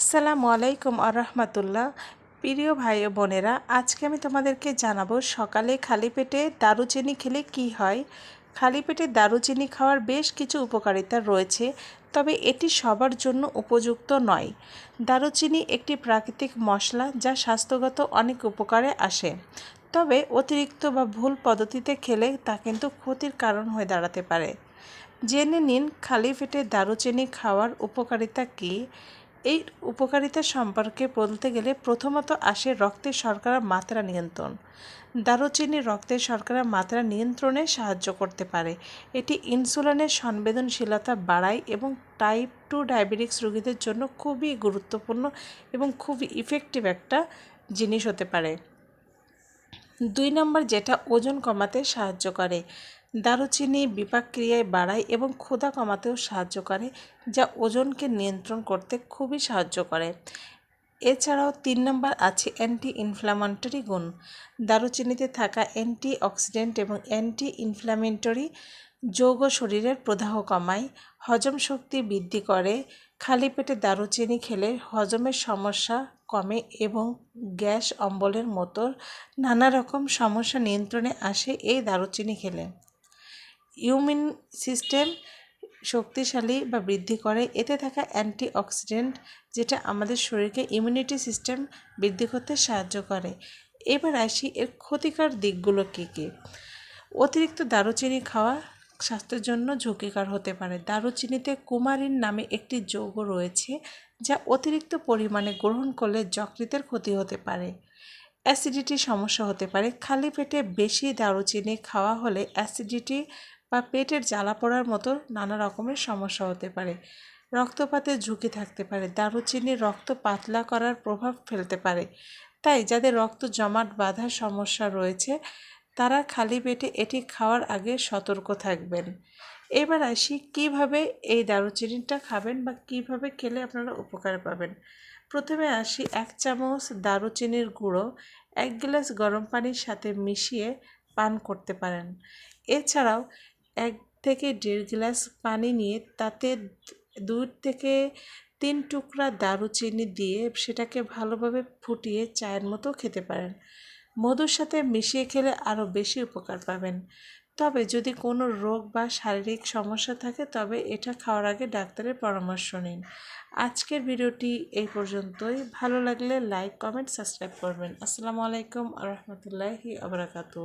আসসালামু আলাইকুম আরহামাতুল্লাহ। প্রিয় ভাই ও বোনেরা, আজকে আমি তোমাদেরকে জানাব সকালে খালি পেটে দারুচিনি খেলে কি হয়। খালি পেটে দারুচিনি খাওয়ার বেশ কিছু উপকারিতা রয়েছে, তবে এটি সবার জন্য উপযুক্ত নয়। দারুচিনি একটি প্রাকৃতিক মশলা যা স্বাস্থ্যগত অনেক উপকারে আসে। তবে অতিরিক্ত বা ভুল পদ্ধতিতে খেলে তা কিন্তু ক্ষতির কারণ হয়ে দাঁড়াতে পারে। জেনে নিন, খালি পেটে দারুচিনি খাওয়ার উপকারিতা কী? এই উপকারিতা সম্পর্কে বলতে গেলে প্রথমত আসে রক্তের শর্করার মাত্রা নিয়ন্ত্রণ। দারুচিনি রক্তের শর্করার মাত্রা নিয়ন্ত্রণে সাহায্য করতে পারে। এটি ইনসুলিনের সংবেদনশীলতা বাড়ায় এবং টাইপ টু ডায়াবেটিক্স রোগীদের জন্য খুবই গুরুত্বপূর্ণ এবং খুবই ইফেক্টিভ একটা জিনিস হতে পারে। দুই নম্বর যেটা ওজন কমাতে সাহায্য করে। দারুচিনি বিপাক ক্রিয়ায় বাড়ায় এবং ক্ষুধা কমাতেও সাহায্য করে, যা ওজনকে নিয়ন্ত্রণ করতে খুবই সাহায্য করে। এছাড়াও তিন নম্বর আছে অ্যান্টি ইনফ্লামেটরি গুণ। দারুচিনিতে থাকা অ্যান্টি অক্সিডেন্ট এবং অ্যান্টি ইনফ্লামেটরি যৌগ শরীরের প্রদাহ কমায়, হজম শক্তি বৃদ্ধি করে, খালি পেটে দারুচিনি খেলে হজমের সমস্যা কমে এবং গ্যাস অম্বলের মতো নানা রকম সমস্যা নিয়ন্ত্রণে আসে এই দারুচিনি খেলে। ইউমিন সিস্টেম শক্তিশালী বা বৃদ্ধি করে। এতে থাকা অ্যান্টি অক্সিডেন্ট যেটা আমাদের শরীরকে ইমিউনিটি সিস্টেম বৃদ্ধি করতে সাহায্য করে। এবার আসি এর ক্ষতিকর দিকগুলো কী কী? অতিরিক্ত দারুচিনি খাওয়া স্বাস্থ্যের জন্য ঝুঁকিকর হতে পারে। দারুচিনিতে কুমারিন নামে একটি যৌগ রয়েছে, যা অতিরিক্ত পরিমাণে গ্রহণ করলে যকৃতের ক্ষতি হতে পারে। অ্যাসিডিটি সমস্যা হতে পারে। খালি পেটে বেশি দারুচিনি খাওয়া হলে অ্যাসিডিটি বা পেটের জ্বালা পড়ার মতো নানা রকমের সমস্যা হতে পারে। রক্তপাতের ঝুঁকি থাকতে পারে। দারুচিনি রক্ত পাতলা করার প্রভাব ফেলতে পারে। তাই যাদের রক্ত জমাট বাঁধার সমস্যা রয়েছে, তারা খালি পেটে এটি খাওয়ার আগে সতর্ক থাকবেন। এবার আসি, কীভাবে এই দারুচিনিটা খাবেন বা কীভাবে খেলে আপনারা উপকার পাবেন? প্রথমে আসি, এক চামচ দারুচিনির গুঁড়ো, এক গ্লাস গরম পানির সাথে মিশিয়ে পান করতে পারেন। এছাড়াও এক থেকে দেড় গ্লাস পানি নিয়ে তাতে দুই থেকে তিন টুকরা দারুচিনি দিয়ে সেটাকে ভালোভাবে ফুটিয়ে চায়ের মতো খেতে পারেন। মধুর সাথে মিশিয়ে খেলে আরও বেশি উপকার পাবেন। তবে যদি কোনো রোগ বা শারীরিক সমস্যা থাকে, তবে এটা খাওয়ার আগে ডাক্তারের পরামর্শ নিন। আজকের ভিডিওটি এই পর্যন্তই। ভালো লাগলে লাইক, কমেন্ট, সাবস্ক্রাইব করবেন। আসসালামু আলাইকুম রহমতুল্লাহি আবরাকাতু